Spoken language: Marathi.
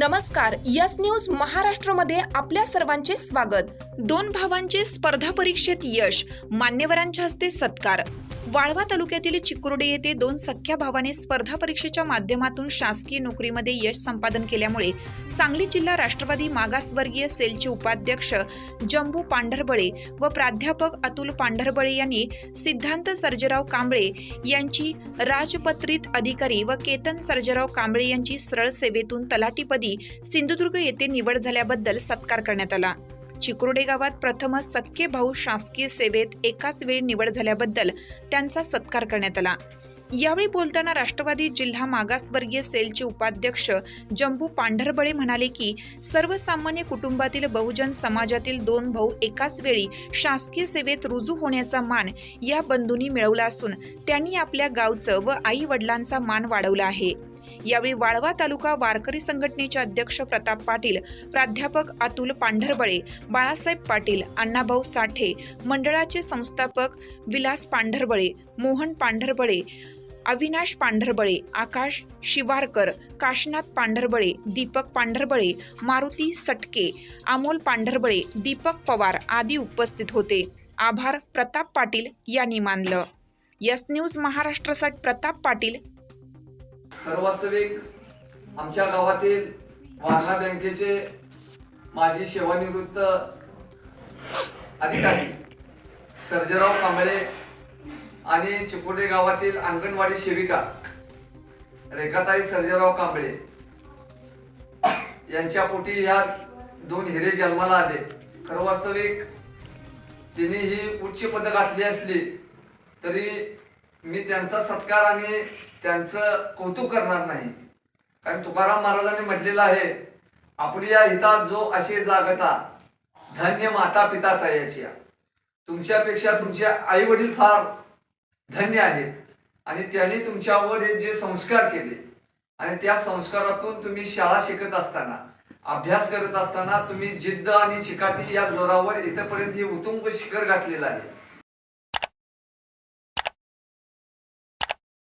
नमस्कार यस न्यूज महाराष्ट्रमध्ये आपल्या सर्वांचे स्वागत. दोन भावांचे स्पर्धा परीक्षेत यश मान्यवरांच्या हस्ते सत्कार. वाळवा तालुक्यातील चिकुर्डे येथे दोन सख्या भावाने स्पर्धा परीक्षेच्या माध्यमातून शासकीय नोकरीमध्ये यश संपादन केल्यामुळे सांगली जिल्हा राष्ट्रवादी मागासवर्गीय सेलचे उपाध्यक्ष जंबू पांढरबळे व प्राध्यापक अतुल पांढरबळे यांनी सिद्धांत सर्जराव कांबळे यांची राजपत्रित अधिकारी व केतन सर्जराव कांबळे यांची सरळ सेवेतून तलाटीपदी सिंधुदुर्ग येथे निवड झाल्याबद्दल सत्कार करण्यात आला. चिकुर्डे गावात प्रथमच सख्खे भाऊ शासकीय सेवेत एकाच वेळी निवड झाल्याबद्दल त्यांचा सत्कार करण्यात आला. यावेळी बोलताना राष्ट्रवादी जिल्हा मागासवर्गीय सेलचे उपाध्यक्ष जंबू पांढरबळे म्हणाले की सर्वसामान्य कुटुंबातील बहुजन समाजातील दोन भाऊ एकाच वेळी शासकीय सेवेत रुजू होण्याचा मान या बंधूंनी मिळवला असून त्यांनी आपल्या गावचं व आई वडिलांचा मान वाढवला आहे. यावेळी वाळवा तालुका वारकरी संघटनेचे अध्यक्ष प्रताप पाटील प्राध्यापक अतुल पांढरबळे बाळासाहेब पाटील अण्णाभाऊ साठे मंडळाचे संस्थापक विलास पांढरबळे मोहन पांढरबळे अविनाश पांढरबळे आकाश शिवारकर काशनाथ पांढरबळे दीपक पांढरबळे मारुती सटके अमोल पांढरबळे दीपक पवार आदी उपस्थित होते. आभार प्रताप पाटील यांनी मानलं. यस न्यूज महाराष्ट्रासाठी प्रताप पाटील. वास्तविक आमच्या गावातील वारणा बँकेचे माजी सेवानिवृत्त अधिकारी सर्जेराव कांबळे आणि चिपोटे गावातील अंगणवाडी सेविका रेखाताई सर्जेराव कांबळे यांच्या पोटी या दोन हिरे जन्माला आले. खरं वास्तविक तिने ही उच्च पद गाठली असली तरी मी त्यांचा सत्कार आणि त्यांचं कौतुक करणार नाही. कारण तुकाराम महाराजांनी म्हटलेलं आहे आपली या हितात जो असे जागता धन्य माता पिता तयाची तुमच्यापेक्षा तुमचे आई वडील फार धन्य आहेत. आणि त्यांनी तुमच्यावर हे जे संस्कार केले आणि त्या संस्कारातून तुम्ही शाळा शिकत असताना अभ्यास करत असताना तुम्ही जिद्द आणि चिकाटी या जोरावर इथपर्यंत हे उतुंग शिखर गाठलेलं आहे.